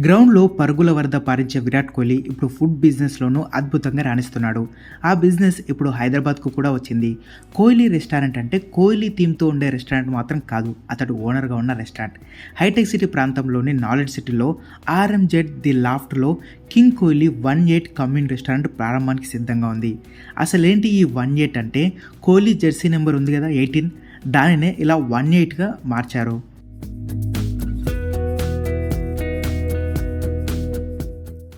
గ్రౌండ్లో పరుగుల వరద పారించే విరాట్ కోహ్లీ ఇప్పుడు ఫుడ్ బిజినెస్లోనూ అద్భుతంగా రాణిస్తున్నాడు. ఆ బిజినెస్ ఇప్పుడు హైదరాబాద్కు కూడా వచ్చింది. కోహ్లీ రెస్టారెంట్ అంటే కోహ్లీ థీమ్తో ఉండే రెస్టారెంట్ మాత్రం కాదు అతడు ఓనర్గా ఉన్న రెస్టారెంట్. హైటెక్ సిటీ ప్రాంతంలోని నాలెడ్జ్ సిటీలో RMZ the లాఫ్ట్లో king Kohli one eight commune restaurant ప్రారంభానికి సిద్ధంగా ఉంది. అసలేంటి ఈ వన్ ఎయిట్ అంటే? కోహ్లీ జెర్సీ నెంబర్ ఉంది కదా ఎయిటీన్. దానినే ఇలా వన్ ఎయిట్గా మార్చారు.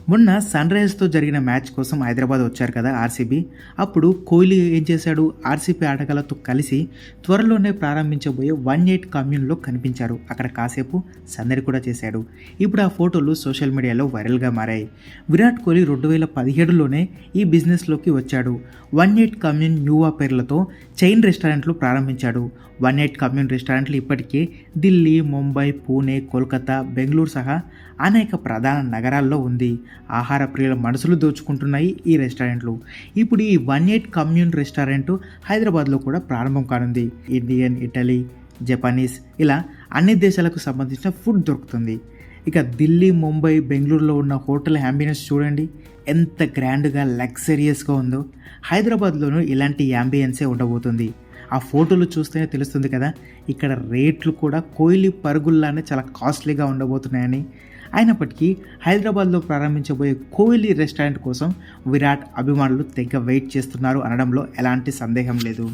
మొన్న సన్ రైజర్స్తో జరిగిన మ్యాచ్ కోసం హైదరాబాద్ వచ్చారు కదా ఆర్సీబీ. అప్పుడు కోహ్లీ ఏం చేశాడు? ఆర్సీబీ ఆటగాళ్ళతో కలిసి త్వరలోనే ప్రారంభించబోయే వన్ ఎయిట్ కమ్యూన్లో కనిపించారు. అక్కడ కాసేపు సందడి కూడా చేశాడు. ఇప్పుడు ఆ ఫోటోలు సోషల్ మీడియాలో వైరల్గా మారాయి. విరాట్ కోహ్లీ రెండు వేల పదిహేడులోనే ఈ బిజినెస్లోకి వచ్చాడు. వన్ ఎయిట్ కమ్యూన్ న్యూవా పేర్లతో చైన్ రెస్టారెంట్లు ప్రారంభించాడు. వన్ ఎయిట్ కమ్యూన్ రెస్టారెంట్లు ఇప్పటికే ఢిల్లీ ముంబై పూణే కోల్కతా బెంగళూరు సహా అనేక ప్రధాన నగరాల్లో ఉంది. ఆహార ప్రియుల మనసులు దోచుకుంటున్నాయి ఈ రెస్టారెంట్లు. ఇప్పుడు ఈ వన్ ఎయిట్ కమ్యూన్ రెస్టారెంట్ హైదరాబాద్లో కూడా ప్రారంభం కానుంది. ఇండియన్ ఇటలీ జపనీస్ ఇలా అన్ని దేశాలకు సంబంధించిన ఫుడ్ దొరుకుతుంది. ఇక ఢిల్లీ ముంబై బెంగళూరులో ఉన్న హోటల్ యాంబియన్స్ చూడండి. ఎంత గ్రాండ్గా లగ్జరియస్గా ఉందో. హైదరాబాద్లోనూ ఇలాంటి యాంబియన్సే ఉండబోతుంది. ఆ ఫోటోలు చూస్తేనే తెలుస్తుంది కదా ఇక్కడ రేట్లు కూడా కోహ్లీ పరుగుల్లానే చాలా కాస్ట్లీగా ఉండబోతున్నాయని. అయినప్పటికీ హైదరాబాద్లో ప్రారంభించబోయే కోహ్లీ రెస్టారెంట్ కోసం విరాట్ అభిమానులు తెగ వెయిట్ చేస్తున్నారు అనడంలో ఎలాంటి సందేహం లేదు.